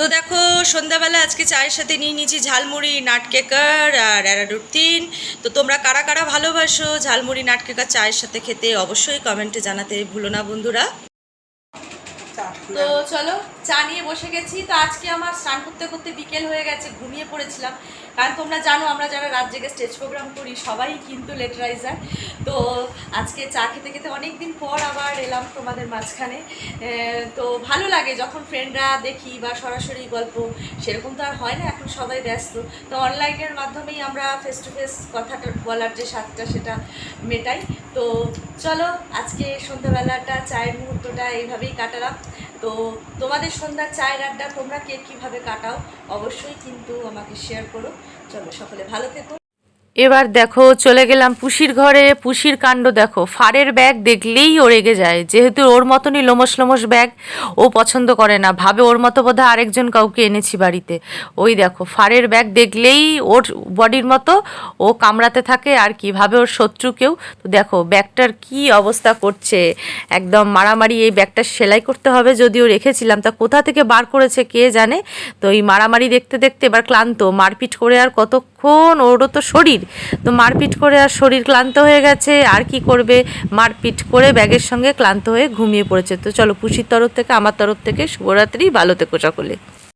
তো দেখো, সন্ধ্যাবেলা আজকে চায়ের সাথে নিয়ে নিয়েছি ঝালমুড়ি, নাটকেকার আর অ্যারাডুর তিন। তো তোমরা কারা কারা ভালোবাসো ঝালমুড়ি, নাটকেকার চায়ের সাথে খেতে অবশ্যই কমেন্টে জানাতে ভুলো না বন্ধুরা। তো চলো, চা নিয়ে বসে গেছি। তো আজকে আমার স্নান করতে করতে বিকেল হয়ে গেছে, ঘুমিয়ে পড়েছিলাম। কারণ তোমরা জানো, আমরা যারা রাত জেগে স্টেজ প্রোগ্রাম করি, সবাই কিন্তু লেট রাইজার তো আজকে চা খেতে খেতে অনেক দিন পর আবার এলাম তোমাদের মাঝখানে। তো ভালো লাগে যখন ফ্রেন্ডরা দেখি বা সরাসরি গল্প, সেরকম তো আর হয় না, এখন সবাই ব্যস্ত। তো অনলাইনের মাধ্যমেই আমরা ফেস টু ফেস কথাটা বলার যে স্বাদটা, সেটা মেটাই। তো চলো, আজকে সন্ধ্যাবেলাটা, চায়ের মুহূর্তটা এইভাবেই কাটালাম। তো তোমাদের সন্ধ্যার চায়ের আড্ডা তোমরা কে কীভাবে কাটাও অবশ্যই কিন্তু আমাকে শেয়ার করো। চলো সকলে ভালো থেকো। এবার দেখো, চলে গেলাম পুষির ঘরে। পুষির কাণ্ড দেখো ফাড়ের ব্যাগ দেখলেই ও রেগে যায়। যেহেতু ওর মতনই লোমস লোমস ব্যাগ, ও পছন্দ করে না। ভাবে ওর মতো বোধহয় আরেকজন কাউকে এনেছি বাড়িতে। ওই দেখো ফাড়ের ব্যাগ দেখলেই ওর বডির মতো, ও কামড়াতে থাকে আর কি ভাবে ওর শত্রু কেউ। তো দেখো, ব্যাগটার কি অবস্থা করছে। একদম মারামারি, এই ব্যাগটা সেলাই করতে হবে যদিও রেখেছিলাম। তা কোথা থেকে বার করেছে কে জানে? তো এই মারামারি দেখতে দেখতে এবার ক্লান্ত, মারপিট করে আর কতক্ষণ ওরও তো শরীর তো মারপিট করে আর শরীর ক্লান্ত হয়ে গেছে, আর কি করবে? মারপিট করে ব্যাগের সঙ্গে ক্লান্ত হয়ে ঘুমিয়ে পড়েছে। তো চলো পুষির তরফ থেকে, আমার তরফ থেকে, শুভরাত্রি, ভালো থেকো সকলে।